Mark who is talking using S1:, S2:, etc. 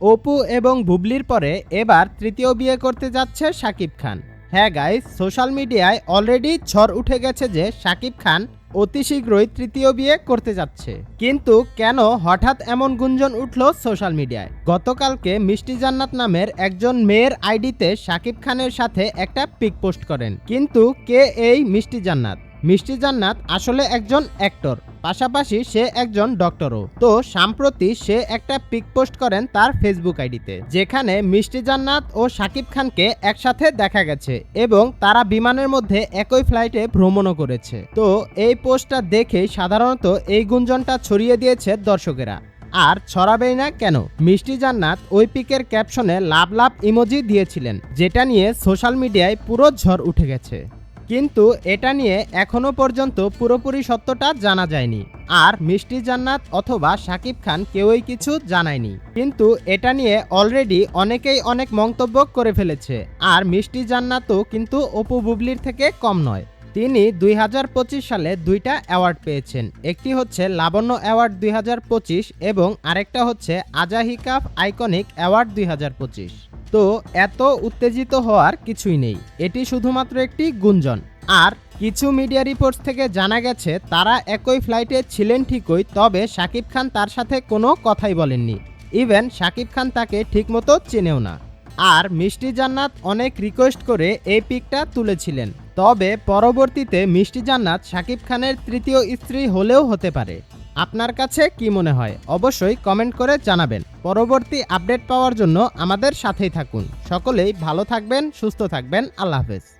S1: অপু এবং বুবলির পরে এবার তৃতীয় বিয়ে করতে যাচ্ছে শাকিব খান। হ্যাঁ গাইস সোশ্যাল মিডিয়ায় অলরেডি ঝড় উঠে গেছে যে শাকিব খান অতি শীঘ্রই তৃতীয় বিয়ে করতে যাচ্ছে। কিন্তু কেন হঠাৎ এমন গুঞ্জন উঠল সোশ্যাল মিডিয়ায় গতকালকে মিষ্টি জান্নাত নামের একজন মেয়ের আইডিতে শাকিব খানের সাথে একটা পিক পোস্ট করেন। কিন্তু কে এই মিষ্টি জান্নাত? মিষ্টি জান্নাত আসলে একজন অ্যাক্টর পাশাপাশি সে একজন ডক্টরও তো সাম্প্রতি সে একটা পিক পোস্ট করেন তার ফেসবুক আইডিতে, যেখানে মিষ্টি জান্নাত ও শাকিব খানকে একসাথে দেখা গেছে এবং তারা বিমানের মধ্যে একই ফ্লাইটে ভ্রমণও করেছে। তো এই পোস্টটা দেখেই সাধারণত এই গুঞ্জনটা ছড়িয়ে দিয়েছে দর্শকেরা। আর ছড়াবেই না কেন, মিষ্টি জান্নাত ওই পিকের ক্যাপশনে লাভ লাভ ইমোজি দিয়েছিলেন, যেটা নিয়ে সোশ্যাল মিডিয়ায় পুরো ঝড় উঠে গেছে। কিন্তু এটা নিয়ে এখনও পর্যন্ত পুরোপুরি সত্যটা জানা যায়নি। আর মিষ্টি জান্নাত অথবা শাকিব খান কেউই কিছু জানায়নি। কিন্তু এটা নিয়ে অলরেডি অনেকেই অনেক মন্তব্য করে ফেলেছে। আর মিষ্টি জান্নাতও কিন্তু অপু বুবলির থেকে কম নয়। তিনি দুই হাজার পঁচিশ সালে দুইটা অ্যাওয়ার্ড পেয়েছেন। একটি হচ্ছে লাবণ্য অ্যাওয়ার্ড দুই হাজার পঁচিশ এবং আরেকটা হচ্ছে আজাহিকাফ আইকনিক অ্যাওয়ার্ড দুই হাজার পঁচিশ। তো এত উত্তেজিত হওয়ার কিছুই নেই। এটি শুধুমাত্র একটি গুঞ্জন। আর কিছু মিডিয়া রিপোর্টস থেকে জানা গেছে, তারা একই ফ্লাইটে ছিলেন ঠিকই, তবে শাকিব খান তার সাথে কোনো কথাই বলেননি। ইভেন শাকিব খান তাকে ঠিকমতো চেনেও না। আর মিষ্টি জান্নাত অনেক রিকোয়েস্ট করে এই পিকটা তুলেছিলেন। তবে পরবর্তীতে মিষ্টি জান্নাত শাকিব খানের তৃতীয় স্ত্রী হলেও হতে পারে। আপনার কাছে কি মনে হয়? অবশ্যই কমেন্ট করে জানাবেন। পরবর্তী আপডেট পাওয়ার জন্য আমাদের সাথেই থাকুন। সকলেই ভালো থাকবেন, সুস্থ থাকবেন। আল্লাহ হাফেজ।